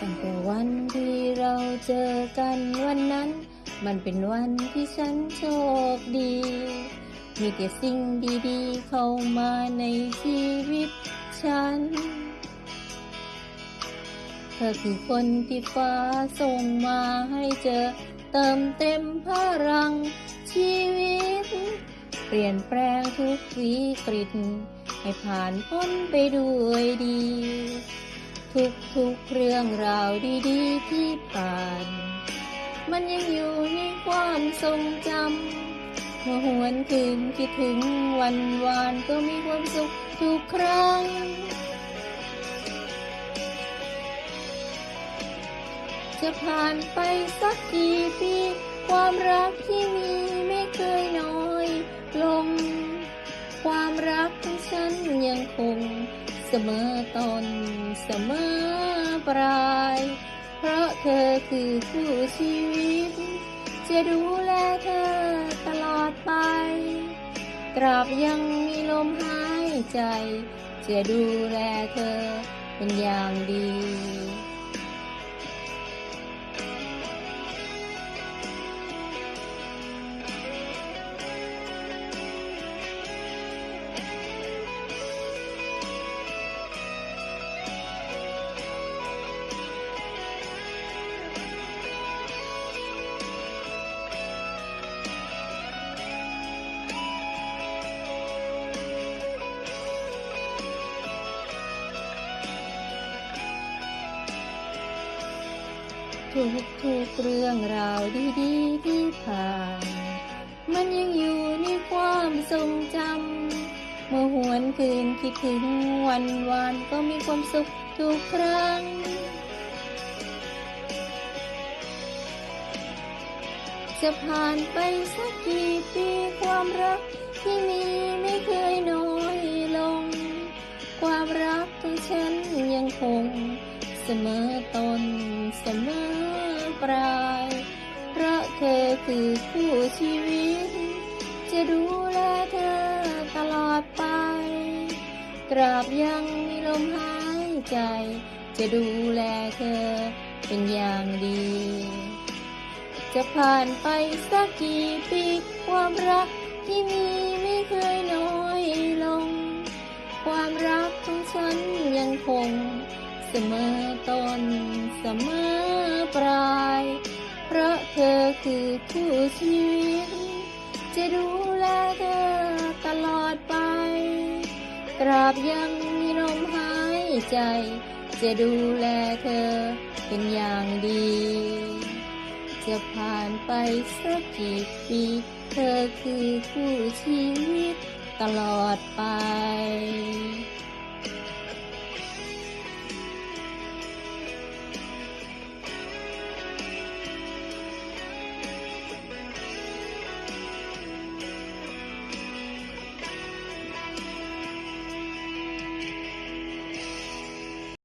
ตั้งแต่วันที่เราเจอกันวันนั้น มันเป็นวันที่ฉันโชคดี มีแต่สิ่งดีๆ เข้ามาในชีวิตฉัน เธอคือคนที่ฟ้าส่งมาให้เจอ เติมเต็มพลังชีวิต เปลี่ยนแปลงทุกวิกฤต ให้ผ่านพ้นไปด้วยดี ทุกทุกๆเรื่องราวดีๆที่ผ่าน มันยังอยู่ในความทรงจำเมื่อหวนคืนคิดถึงวันวานก็มีความสุขทุกครั้ง จะผ่านไปสักกี่ปี ความรักที่มีไม่เคยน้อยลง ความรักของฉันยังคง เสมอตอนเสมอปลาย เพราะเธอคือคู่ชีวิต จะดูแลเธอตลอดไปตราบยังมีลมหายใจ จะดูแลเธอเป็นอย่างดี ทุกทุกเรื่องราวดีๆที่ผ่าน มันยังอยู่ในความทรงจำ เมื่อหวนคืนคิดถึงวันวานก็มีความสุขทุกครั้ง จะผ่านไปสักกี่ปี สมอตนเสมอปลาย เพราะเธอคือคู่ชีวิต จะดูแลเธอตลอดไป ตราบยังมีลมหายใจ จะดูแลเธอเป็นอย่างดี จะผ่านไปสักกี่ปีความรักที่มีไม่เคยน้อยลง ความรักของฉันยังคง เสมอต้นเสมอปลาย เพราะเธอคือคู่ชีวิต จะดูแลเธอตลอดไป ตราบยังมีลมหายใจ จะดูแลเธอเป็นอย่างดี จะผ่านไปสักกี่ปี เธอคือคู่ชีวิตตลอดไป